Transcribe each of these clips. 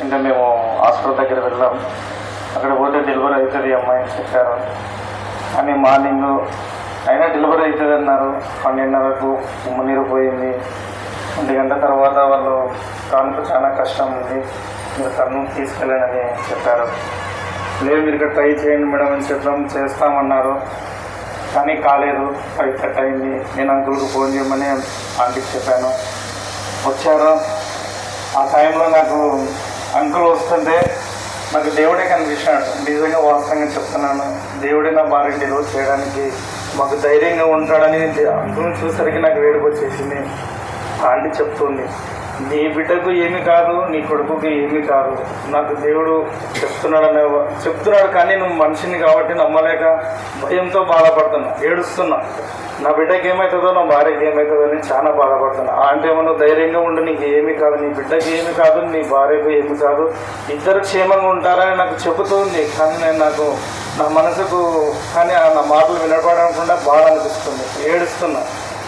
అంటే మేము హాస్పిటల్ దగ్గర వెళ్ళాం. అక్కడ పోతే డెలివరీ అవుతుంది అమ్మాయి అని చెప్పారు. అని మార్నింగ్ అయినా డెలివరీ అవుతుంది అన్నారు. పన్నెండున్నరకు ఉమ్మనీరు పోయింది. ఒంటి గంట తర్వాత వాళ్ళు కానుక చాలా కష్టం ఉంది. మీరు కన్ను తీసుకెళ్ళండి అని చెప్పారు. లేదు మీరు ఇక్కడ ట్రై చేయండి మేడం అని చెప్పడం చేస్తామన్నారు. కానీ కాలేదు. ఫైవ్ కట్ అయింది. నేను అంకుల్కి ఫోన్ చేయమని ఆంటీకి చెప్పాను. వచ్చారు? ఆ టైంలో నాకు అంకుల్ వస్తుంటే నాకు దేవుడే కనిపించాడు నిజంగా వాస్తవంగా చెప్తున్నాను. దేవుడే నా భార్య డెలివరీ చేయడానికి మాకు ధైర్యంగా ఉంటాడని అంకుల్ని చూసరికి నాకు వేడుకు వచ్చేసింది. ఆంటీ చెప్తుంది. నీ బిడ్డకు ఏమి కాదు నీ కొడుకుకి ఏమి కాదు. నాకు దేవుడు చెప్తున్నాడనే చెప్తున్నాడు కానీ నువ్వు మనిషిని కాబట్టి నమ్మలేక భయంతో బాధపడుతున్నా ఏడుస్తున్నా. నా బిడ్డకి ఏమవుతుందో నా భార్యకి ఏమవుతుందో అని చాలా బాధపడుతున్నా. అంటే ఏమన్నా ధైర్యంగా ఉండి నీకు ఏమి కాదు నీ బిడ్డకి ఏమి కాదు నీ భార్యకు ఏమి కాదు. ఇద్దరు క్షేమంగా ఉంటారని నాకు చెబుతుంది కానీ నేను నాకు నా మనసుకు కానీ ఆ నా మాటలు వినపడకుండా బాధ అనిపిస్తుంది. ఏడుస్తున్నా.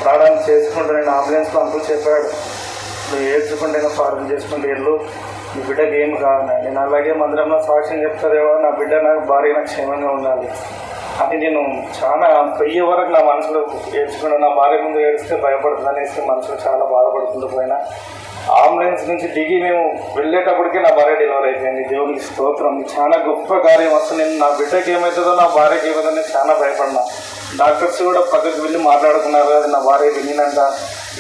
ప్రాణాలు చేసుకుంటూ నేను అంబులెన్స్లో అంకుల్ చెప్పాడు నువ్వు ఏడ్చుకుంటేనే ప్రార్థన చేసుకుంటే వెళ్ళు నీ బిడ్డకి ఏం కావాలి నేను అలాగే మందిరంలో సాక్ష్యం చెప్తారేమో నా బిడ్డ నాకు భార్య నాకు క్షేమంగా ఉండాలి. అని నేను చాలా పొయ్యే వరకు నా మనసులో ఏడ్చుకుంటా నా భార్య ముందు ఏడిస్తే భయపడుతుంది అనేసి మనసులో చాలా బాధపడుకుంటూ పోయినా. అంబులెన్స్ నుంచి దిగి మేము వెళ్ళేటప్పటికే నా భార్య డెలివరీ అయిపోయింది. దేవునికి స్తోత్రం. చాలా గొప్ప కార్యం అసలు. నేను నా బిడ్డకి ఏమవుతుందో నా భార్యకి ఏమవుతుందో చాలా భయపడినా. డాక్టర్స్ కూడా పక్కకు వెళ్ళి మాట్లాడుకున్నారు. అది నా భార్య వినినంట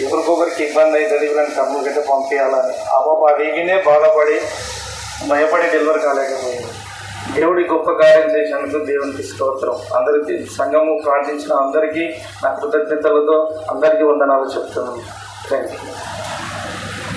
ఎవరికొకరికి ఇబ్బంది అవుతుంది వీళ్ళని కమ్ములు గట్ట పంపించాలని. ఆ పాప అడిగినే బాధపడి భయపడి డెలివరీ కాలేకపోయింది. దేవుడి గొప్ప కార్యం చేసినందుకు దేవునికి స్తోత్రం. అందరికీ సంఘము ప్రార్థించిన అందరికీ నా కృతజ్ఞతలతో అందరికీ వందనాలు చెప్తున్నాను. Thank you